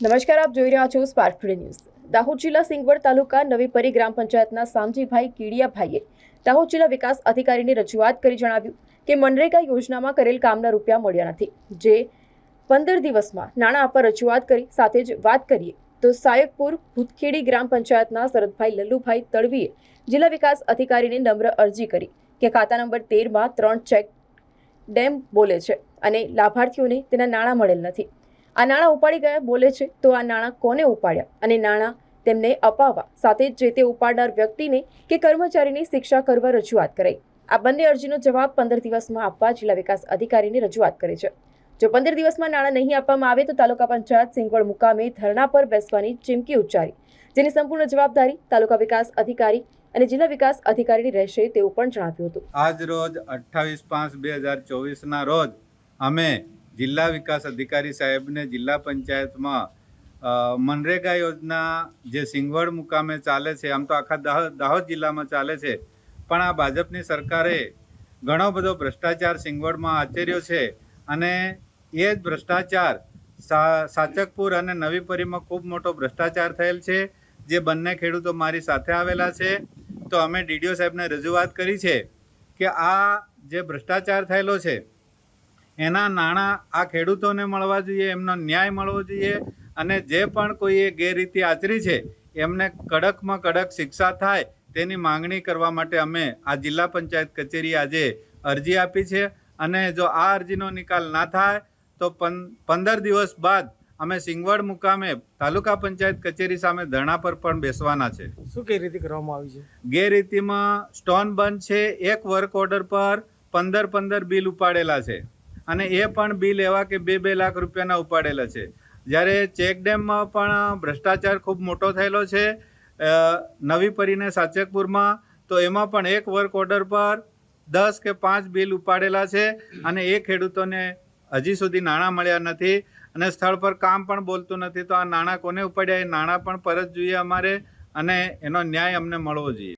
નમસ્કાર, આપ જોઈ રહ્યા છો સ્પાર્ક ટુડે ન્યૂઝ દાહોદ જિલ્લા સિંગવડ તાલુકા નવી પરી ગ્રામ પંચાયતના સામજીભાઈ કીડિયાભાઈએ દાહોદ જિલ્લા વિકાસ અધિકારીને રજૂઆત કરી જણાવ્યું કે મનરેગા યોજનામાં કરેલ કામના રૂપિયા મળ્યા નથી. જે પંદર દિવસમાં નાણાં આપવા રજૂઆત કરી, સાથે જ વાત કરીએ તો સાયકપુર ભૂતખેડી ગ્રામ પંચાયતના શરદભાઈ લલ્લુભાઈ તડવીએ જિલ્લા વિકાસ અધિકારીને નમ્ર અરજી કરી કે ખાતા નંબર તેરમાં ત્રણ ચેક ડેમ બોલે છે અને લાભાર્થીઓને તેના નાણાં મળેલ નથી. આ નાણાં ઉપાડી ગયા બોલે છે, તો આ નાણાં કોને ઉપાડ્યા? અને નાણાં તેમને અપાવવા સાથે જે તે ઉપાડનાર વ્યક્તિને કે કર્મચારીની શિક્ષા કરવા રજૂઆત કરાઈ. આ બંને અરજીનો જવાબ પંદર દિવસમાં આપવા જિલ્લા વિકાસ અધિકારીને રજૂઆત કરી છે. જો પંદર દિવસમાં નાણાં નહીં આપવામાં આવે તો તાલુકા પંચાયત સિંગવડ મુકામે ધરણા પર બેસવાની ચીમકી ઉચ્ચારી. જેની સંપૂર્ણ જવાબદારી તાલુકા વિકાસ અધિકારી અને જિલ્લા વિકાસ અધિકારીની રહેશે તેવું પણ જણાવ્યું હતું. આજ રોજ અઠ્ઠાવીસ પાંચ બે હજાર ચોવીસના રોજ અમે જિલ્લા વિકાસ અધિકારી સાહેબને જિલ્લા પંચાયતમાં મનરેગા યોજના જે સિંગવડ મુકામે ચાલે છે, આમ તો આખા દાહોદ જિલ્લામાં ચાલે છે, પણ આ ભાજપની સરકારે ઘણો બધો ભ્રષ્ટાચાર સિંગવડમાં આચર્યો છે અને એ જ ભ્રષ્ટાચાર સાચકપુર અને નવી પરીમાં ખૂબ મોટો ભ્રષ્ટાચાર થયેલ છે, જે બંને ખેડૂતો મારી સાથે આવેલા છે. તો અમે ડીડીઓ સાહેબને રજૂઆત કરી છે કે આ જે ભ્રષ્ટાચાર થયેલો છે એના નાણાં આ ખેડૂતોને મળવા જોઈએ એમનો ન્યાય મળવો જોઈએ અને જે પણ કોઈએ ગેરરીતિ આચરી છે એમને કડકમાં કડક શિક્ષા થાય તેની માંગણી કરવા માટે અમે આ જિલ્લા પંચાયત કચેરી આજે અરજી આપી છે. અને જો આ અરજીનો નિકાલ ના થાય તો પંદર દિવસ બાદ અમે સિંગવડ મુકામે તાલુકા પંચાયત કચેરી સામે ધરણા પર પણ બેસવાના છે. શું કઈ રીતે કરવામાં આવી છે? ગેરરીતિમાં સ્ટોન બંધ છે એક વર્ક ઓર્ડર પર પંદર પંદર બિલ ઉપાડેલા છે. અને એ પણ બિલ એવા કે બે બે લાખ રૂપિયાના ઉપાડેલા છે. જ્યારે ચેક ડેમમાં પણ ભ્રષ્ટાચાર ખૂબ મોટો થયેલો છે નવી પરીને સાચકપુરમાં, તો એમાં પણ એક વર્ક ઓર્ડર પર દસ કે પાંચ બિલ ઉપાડેલા છે અને એ ખેડૂતોને હજી સુધી નાણાં મળ્યા નથી અને સ્થળ પર કામ પણ બોલતું નથી. તો આ નાણાં કોને ઉપાડ્યા? એ નાણાં પણ પરત જોઈએ અમારે અને એનો ન્યાય અમને મળવો જોઈએ.